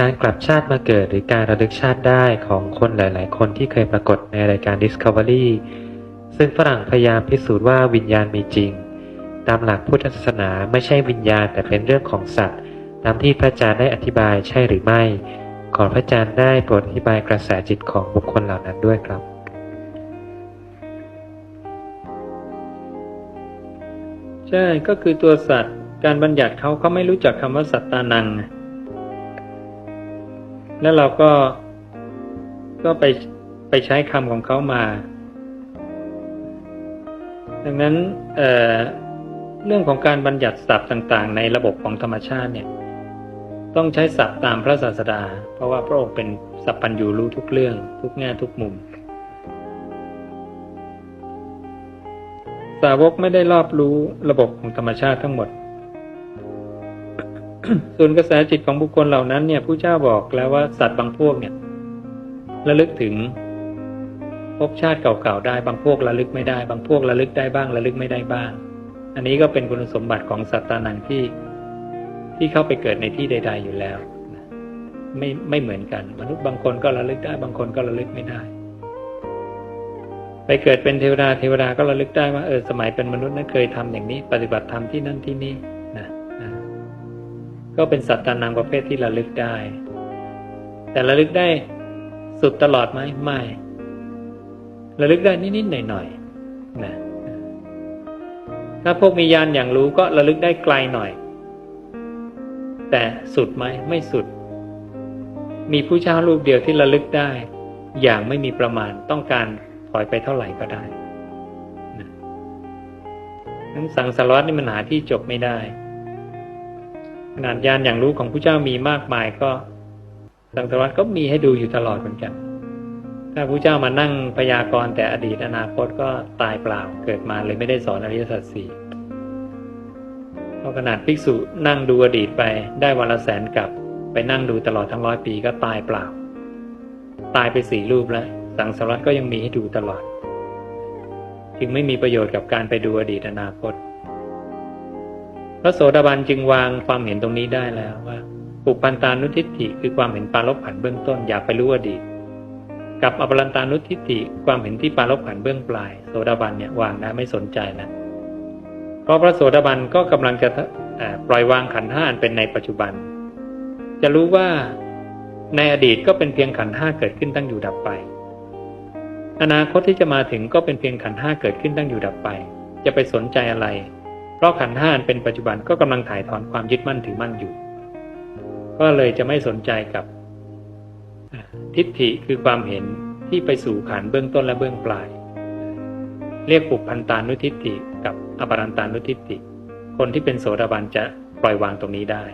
การกลับชาติมาเกิดหรือการระลึกชาติได้ของคนหลาย ๆ คนที่เคยปรากฏในรายการ Discovery ซึ่งฝรั่งพยายามพิสูจน์ว่าวิญญาณมีจริง ตามหลักพุทธศาสนาไม่ใช่วิญญาณแต่เป็นเรื่องของสัตว์ ตามที่พระอาจารย์ได้อธิบายใช่หรือไม่ ขอพระอาจารย์ได้โปรดอธิบายกระแสจิตของบุคคลเหล่านั้นด้วยครับใช่ก็คือตัวสัตว์ การบัญญัติเขาเขาไม่รู้จักคำว่าสัตตานังไง แล้วเราก็ก็ไปไปใช้คำของเขามา ดังนั้นเเรื่องของการบัญญัติศัพท์ต่าง ๆ ในระบบของธรรมชาติเนี่ย ต้องใช้ศัพท์ตามพระศาสดา เพราะว่าพระองค์เป็นสัพพัญญูรู้ทุกเรื่อง ทุกแง่ทุกมุม สาวกไม่ได้รอบรู้ระบบของธรรมชาติทั้งหมด ส่วนกระแสจิตของบุคคลเหล่านั้นเนี่ยผู้เจ้าบอกแล้วว่าสัตว์บางพวกเนี่ยระลึกถึงภพชาติเก่าๆได้ บางพวกระลึกไม่ได้ บางพวกระลึกได้บ้างระลึกไม่ได้บ้าง อันนี้ก็เป็นคุณสมบัติของสัตตานังที่ที่เข้าไปเกิดในที่ใด ๆ อยู่แล้วไม่ไม่เหมือนกัน มนุษย์บางคนก็ระลึกได้ บางคนก็ระลึกไม่ได้ ไปเกิดเป็นเทวดาเทวดาก็ระลึกได้ว่าเออสมัยเป็นมนุษย์นั้นเคยทำอย่างนี้ ปฏิบัติธรรมที่นั่นที่นี่ ก็เป็นสัตตานังประเภทที่ระลึกได้ แต่ระลึกได้สุดตลอดไหมไม่ระลึกได้นิดๆหน่อยๆนะถ้าพวกมียานอย่างรู้ก็ระลึกได้ไกลหน่อย แต่สุดไหมไม่สุด มีผู้เช่ารูปเดียวที่ระลึกได้ อย่างไม่มีประมาณต้องการถอยไปเท่าไหร่ก็ได้นั้นสังสารวัตนี่มันหาที่จบไม่ได้ ขนาดยานอย่างรู้ของผู้เจ้ามีมากมายก็สังสารวัตก็มีให้ดูอยู่ตลอดเหมือนกัน ถ้าผู้เจ้ามานั่งพยากรณ์แต่อดีตอนาคตก็ตายเปล่าเกิดมาเลยไม่ได้สอนอริยสัจสี่เพราะขนาดภิกษุนั่งดูอดีตไปได้วันละแสนกับ ไปนั่งดูตลอดทั้งร้อยปีก็ตายเปล่า ตายไปสี่รูปแล้ว สังสารวัตก็ยังมีให้ดูตลอด จึงไม่มีประโยชน์กับการไปดูอดีตอนาคต พระโสดาบันจึงวางความเห็นตรงนี้ได้แล้วว่าปุปันตานุทิฏฐิคือความเห็นปาลบผันเบื้องต้นอยากไปรู้อดีตกับอปรันตานุทิฏฐิความเห็นที่ปาลบผันเบื้องปลาย โสดาบันเนี่ยวางนะไม่สนใจนะเพราะพระโสดาบันก็กำลังจะปล่อยวางขันห้าเป็นในปัจจุบัน จะรู้ว่าในอดีตก็เป็นเพียงขันห้าเกิดขึ้นตั้งอยู่ดับไป อนาคตที่จะมาถึงก็เป็นเพียงขันห้าเกิดขึ้นตั้งอยู่ดับไป จะไปสนใจอะไร เพราะขันห้าเป็นปัจจุบันก็กำลังถ่ายถอนความยึดมั่นถือมั่นอยู่ ก็เลยจะไม่สนใจกับทิฏฐิคือความเห็นที่ไปสู่ขันเบื้องต้นและเบื้องปลาย เรียกปุพันตานุทิฏฐิกับอปรันตานุทิฏฐิคนที่เป็นโสดาบันจะปล่อยวางตรงนี้ได้